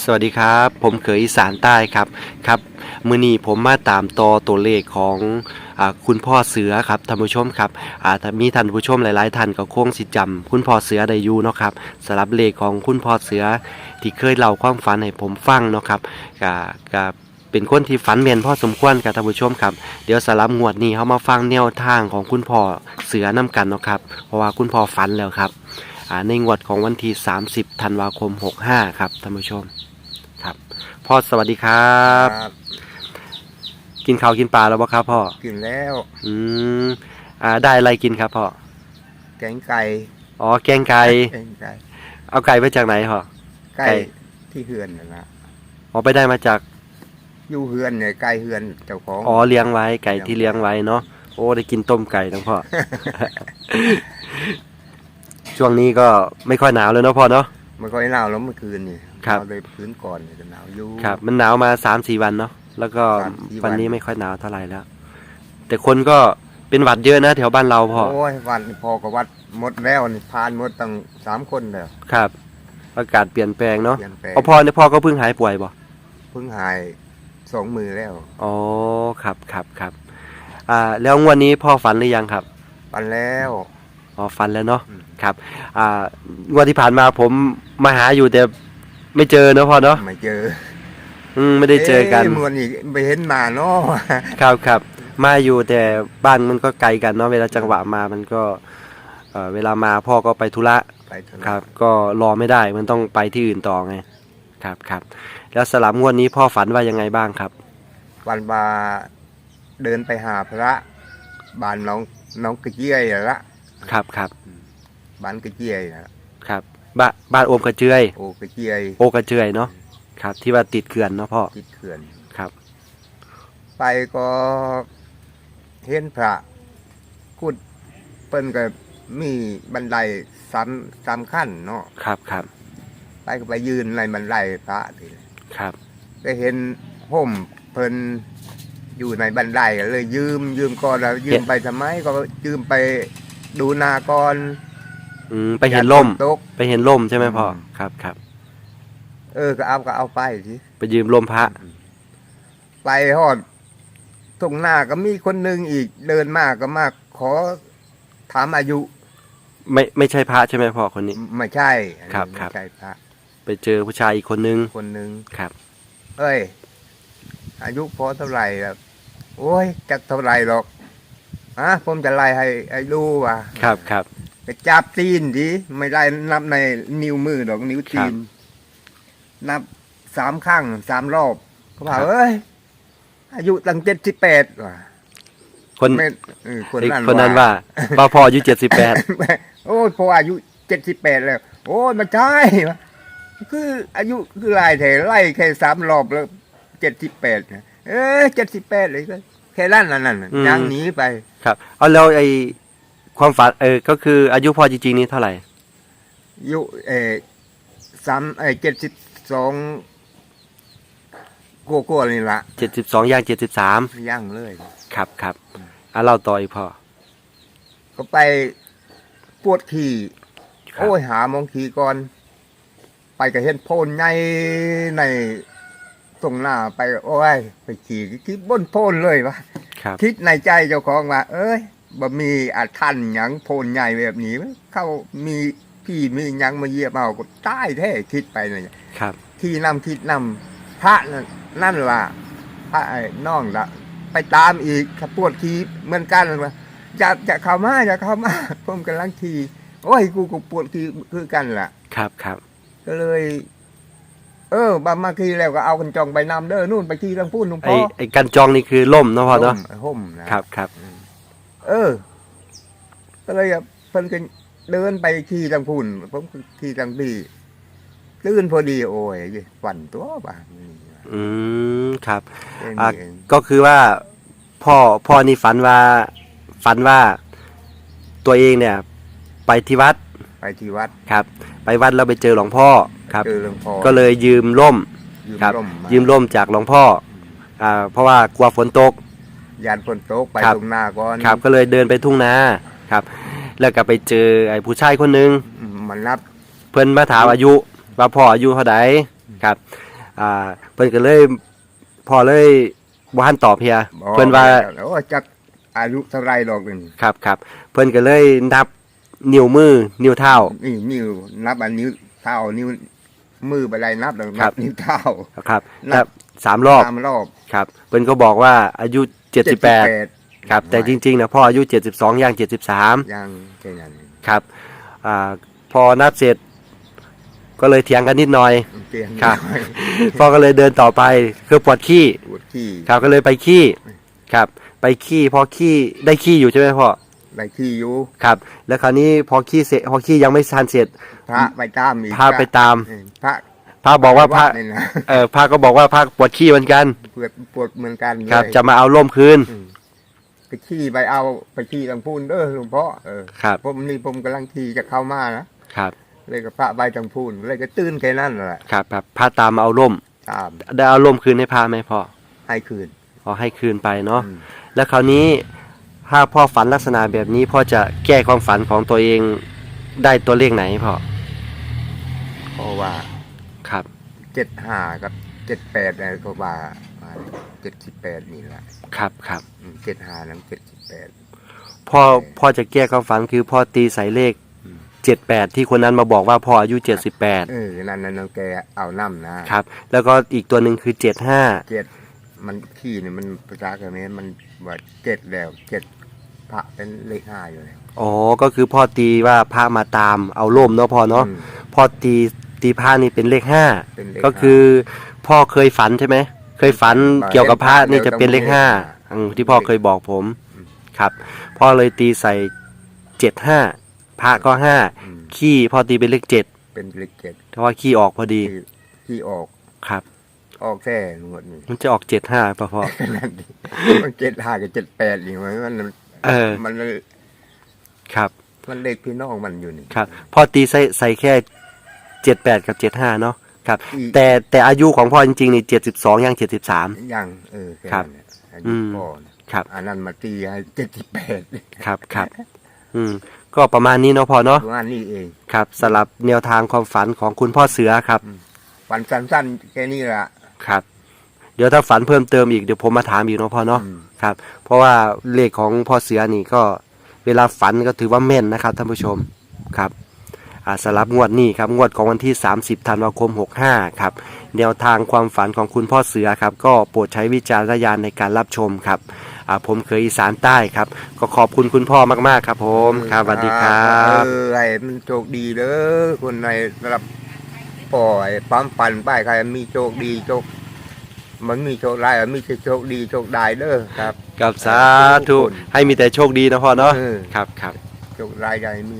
สวัสดีครับ ผมเขยอีสานใต้ครับครับมือนี้ผมมาตามต่อตัวเลขของอคุณพ่อเสือครับท่านผู้ชมครับมีท่านผู้ชมหลาย ๆ ท่านก็คงสิจำคุณพ่อเสือได้อยู่เนาะครับสำหรับเลขของคุณพ่อเสือที่เคยเล่าความฝันให้ผมฟังเนาะครับก็ก็เป็นคนที่ฝันเมียนพ่อสมควรครับท่านผู้ชมครับเดี๋ยวสำหรับงวดนี้เขามาฟังแนวทางของคุณพ่อเสือน้กันเนาะครับเพราะว่าคุณพ่อฝันแล้วครับ ในงวดของวันที่ 30ธันวาคม 65 ครับท่านผู้ชมครับพ่อสวัสดีครับครับ กินข้าวกินปลาแล้วบ่ครับพ่อกินแล้วอืมอ่าได้อะไรกินครับพ่อแกงไก่อ๋อแกงไก่แกงไก่เอาไก่มาจากไหนพ่อไก่ไก่ที่เฮือนน่ะนะอ๋อไปได้มาจากอยู่เฮือนเนี่ยไก่เฮือนเจ้าของอ๋อเลี้ยงไว้ไก่ที่เลี้ยงไว้เนาะโอ้ได้กินต้มไก่ทั้งพ่อ ช่วงนี้ก็ไม่ค่อยหนาวเลยเนาะพ่อเนาะไม่ค่อยหนาวแล้วเมื่อคืนนี่ครับ เอาเลยพื้นก่อนนี่ก็หนาวอยู่ ครับ มันหนาวมาสามสี่วันเนาะแล้วก็สามสี่วัน วันนี้ไม่ค่อยหนาวเท่าไหร่แล้ว แต่คนก็เป็นหวัดเยอะนะแถวบ้านเราพ่อโอ้ยวันพอกับวัดหมดแล้วนี่พานหมดตั้งสามคนแล้วครับ อากาศเปลี่ยนแปลงเนาะเปลี่ยนแปลงเอาพ่อเนี่ยพ่อก็เพิ่งหายป่วยบ่ เพิ่งหายสองมือแล้วอ๋อ ครับครับครับ อ่า แล้วงวดนี้พ่อฝันหรือยังครับ ปันแล้ว อ๋อฝันแล้วเนาะอืม ครับ อ่างวดที่ผ่านมาผมมาหาอยู่แต่ไม่เจอเนอะพ่อเนาะไม่เจออืมไม่ได้เจอกันะมวนอีกไปเห็นหมาเนาะครับครับมาอยู่แต่บ้านมันก็ไกลกันเนาะเวลาจังหวะมามันก็เอ่อเวลามาพ่อก็ไปธุระไปเถอะครับ ก็รอไม่ได้มันต้องไปที่อื่นต่อไงครับครับแล้วสลับงวดนี้พ่อฝันว่ายังไงบ้างครับ วันบาเดินไปหาพระบ้านน้องน้องกระเจี๊ยยละ ครับครับบ้านกระเจี๊ยยนะครับบ้านบ้านโอมกระเจือยโอ้กระเจี๊ยยโอกระเจือยเนาะครับ ที่ว่าติดเขื่อนเนาะพ่อติดเขื่อนครับ ไปก็เห็นพระกุดเปิ้นก็มีบันไดสามสามขั้นเนาะครับครับไปก็ไปยืนในบันไดพระทีครับไปเห็นห่มเพิ่นอยู่ในบันไดก็เลยยืมยืมก่อนแล้วยืมไปทำไมก็ยืมไป ดูนาก่อนอืมไปเห็นล่ม อย่าฝตก ไปเห็นล่มใช่ไหมพ่ออืมครับครับ เออก็เอาก็เอาไปสิไปยืมล่มพระ ไปฮอดตรงหน้าก็มีคนหนึ่งอีกเดินมากก็มาก ขอถามอายุไม่ไม่ใช่พระใช่ไหมพ่อคนนี้ ไม่ใช่อันนี้ครับไม่ครับใช่พระไปเจอผู้ชายอีกคนนึงคนหนึ่งครับ เอ้ย อายุพอเท่าไหร่แล้วโอ้ยจักเท่าไหร่หรอก ฮะผมจะไล่ให้ไอ้ดูว่ะครับครับไปจับตีนดิไม่ได้นับในนิ้วมือดอกนิ้วตีน นับสามครั้งสามรอบเขาบอกเอ้ย อายุตั้งเจ็ดสิบแปดว่ะคนไม่เออคนอีกนั้นคนนั้นว่าว่าพ่ออายุเจ็ดสิบแปดโอ้ยพออายุเจ็ดสิบแปดแล้ว โอ้ยไมันใช่วะคืออายุคือไล่แถไล่แค่สามรอบแล้วเจ็ดสิบแปดเอ้ยเจ็ดสิบแปดเลยก็ แค่นั้นน่ะนั่นน่ะยังหนีไปครับ เอาแล้วไอความฝันเออก็คืออายุพ่อจริงๆนี่เท่าไหร่อายุเออสามเอเจ็ดสิบสองกลัวๆนี่ละเจ็ดสิบสองย่างเจ็ดสิบสามย่างเลย ครับครับอะเล่าต่ออีกพ่อก็ไปปวดขี่ครับโอ้ยหาหมองขี่ก่อน ไปก็เห็นโพนใหญ่ใน ตรงหน้าไป โอ้ย ไปขี่ที่บนโพนเลยวะครับ คิดในใจเจ้าของว่า เอ้ยบ่มีอาทันหยังโพนใหญ่แบบนี้วะเข้ามีพี่มีหยังมาเหยียบเอาก็ตายแท้คิดไปเลยครับ ที่นำคิดนำพระนั่นนั่นล่ะพระไอ้น้องละไปตามอีกถ้าปวดขี่เหมือนกันว่าจะจะเข้ามาจะเข้ามาผมกำลังขี่โอ้ยกูก็ปวดขี่คือกันล่ะ ครับครับก็เลย เออบามาขี่แล้วก็เอากันจองไปนำเด้อนู่นไปขี่ทางพูนหลวงไอพ่อไอกันจองนี่คือล่มเนาะพ่อเนาะห่มห่มนะ ครับครับเออ ก็เลยอะเพิ่นก็เดินไปขี่ทางพูนผมก็ขี่ทางดีตื่นพอดีโอ้ยฝันตัวบ้านี่อืมครับแค่อะนี้เองก็คือว่าพ่อพ่อนี่ฝันว่าฝันว่าตัวเองเนี่ย ไปที่วัด ไปที่วัดครับไปวัดแล้วไปเจอหลวงพ่อครับ เจอหลวงพ่อก็เลยยืมร่มยืมครับ ร่มมายืมร่มจากหลวงพ่ออ่าเพราะว่ากลัวฝนตก ยานฝนตกไปครับ ตรงหน้าก่อนครับก็เลยเดินไปทุ่งนาครับ แล้วก็ไปเจอไอ้ผู้ชายคนหนึ่งอืมมันนับเพิ่นมาถามอายุว่าพ่ออายุเท่าไหร่อครับอ่าเพิ่นก็เลยพอเลยบ่ทันตอบเฮียบอกเพิ่นว่าโอ้จักอายุเท่าไรดอกนึงครับครับเพิ่นก็เลยนับ นิ้วมือ นิ้วเท้า นี่นิ้วนับอันนิ้วเท้านิ้วมือไปไรนับแล้วครันับ บนิ้วเท้า ครับนับนับสามรอบสามรอบครับเพิ่นก็บอกว่าอายุ78ครับแต่จริงๆนะพ่ออายุ 72ย่าง73ยังแค่นั้นครับอ่าพอนับเสร็จ ก็เลยเถียงกันนิดหน่อยเปลี่ยนครับหน่อยพ่อก็เลยเดินต่อไปคือปวดขี้ปวดขี้ครับก็เลยไปขี้ครับ ไปขี้พอขี้ได้ขี้อยู่ใช่ไหมพ่อ ไรขี้อยู่ครับ แล้วคราวนี้พอขี้เสร็จพอขี้ยังไม่ทานเสร็จพระไปตามอีกพาไปตามเออพระพระบอกว่าพระดนี่นะเออพระก็บอกว่าพระปวดขี้เหมือนกันปวดปวดเหมือนกันครับเลยจะมาเอาร่มคืนอืมไปขี้ไปเอาไปขี้ตังพูนเด้อหลวงพ่อเออครับผมนี่ผมกำลังขี่จะเข้ามานะครับเลยก็พระใบตังพูนเลยก็ตื่นแค่นั้นแหละครับครับพระตามมาเอาร่มตามได้เอาร่มคืนให้พระไหมพ่อให้คืนเอาให้คืนไปเนาะอืมแล้วคราวนี้ ถ้าพ่อฝันลักษณะแบบนี้พ่อจะแก้ความฝันของตัวเองได้ตัวเลขไหนพ่อเพราะว่าครับเจ็ดห้ากับเจ็ดแปดอะไรก็ว่าเจ็ดสิบแปดนี่แหละครับครับเจ็ดห้านั้นเจ็ดสิบแปดพ่อพ่อจะแก้ความฝันคือพ่อตีใส่เลขอืมเจ็ดแปดที่คนนั้นมาบอกว่าพ่ออายุเจ็ดสิบแปดเออนั่นนั่นนแกเอาน้ำนะครับ แล้วก็อีกตัวหนึ่งคือเจ็ดห้าเจ็ดมันขี้เนี่ยมันภาษาเขมรมันว่าเจ็ดแล้วเจ็ด พระเป็นเลขห้าอยู่แล้ว อ๋อ ก็คือพ่อตีว่าพระมาตามเอาร่มเนาะพ่อเนาะ อืมพ่อตีตีพระนี่เป็นเลขห้า เป็นเลขก็คือพ่อเคยฝันใช่ไหม เคยฝันเกี่ยวกับพระนี่จะเป็นเลขห้าอืมที่พ่อเคยบอกผม อืม ครับ พ่อเลยตีใส่เจ็ดห้า พระก็ห้า อืมขี้พ่อตีเป็นเลขเจ็ดเป็นเลขเจ็ดเพราะว่าขี้ออกพอดี ที่ที่ออกครับ ออกแค่หมดนี่มันจะออกเจ็ดห้าป่ะพ่อนั่นดิมันเจ็ดห้ากับเจ็ดแปดนี่มันมัน เออ มันครับ มันเลขพี่น้องมันอยู่นี่ครับ พ่อตีใส่ใส่แค่เจ็ดแปดกับเจ็ดห้าเนาะครับ อีกแต่แต่อายุของพ่อจริงๆนี่เจ็ดสิบสองย่างเจ็ดสิบสาม ยังเออแค่ครับนั้นเนี่ยอาอืยุมพ่อนะครับ อันนั้นมาตีให้เจ็ดสิบแปดครับครับ อืม ก็ประมาณนี้เนาะพ่อเนาะว่านี่เอง ครับสลับแนวทางความฝันของคุณพ่อเสือครับ ฝันสั้นๆแค่นี้ละครับ เดี๋ยวถ้าฝันเพิ่มเติมอีกเดี๋ยวผมมาถามอีกเนาะพ่อเนาะอืม ครับ เพราะว่าเลขของพ่อเสือนี่ก็เวลาฝันก็ถือว่าแม่นนะครับท่านผู้ชมครับอ่าสลับงวดนี้ครับงวดของวันที่ 30ธันวาคม 65 ครับแนวทางความฝันของคุณพ่อเสือครับก็โปรดใช้วิจารณญาณในการรับชมครับผมเคยอีสานใต้ครับ ก็ขอบคุณคุณพ่อมากๆครับ ผมครับสวัสดีครับออไอ้มันโชคดีเด้อคนในรับปล่อยปั๊มปั่นไปใครมีโชคดีโชค มันมีโชคร้ายอะมีแต่โชคดีโชคได้เด้อครับ กับสาธุให้มีแต่โชคดีนะพ่อเนาะเออ ครับครับ โชคร้ายใหญ่มี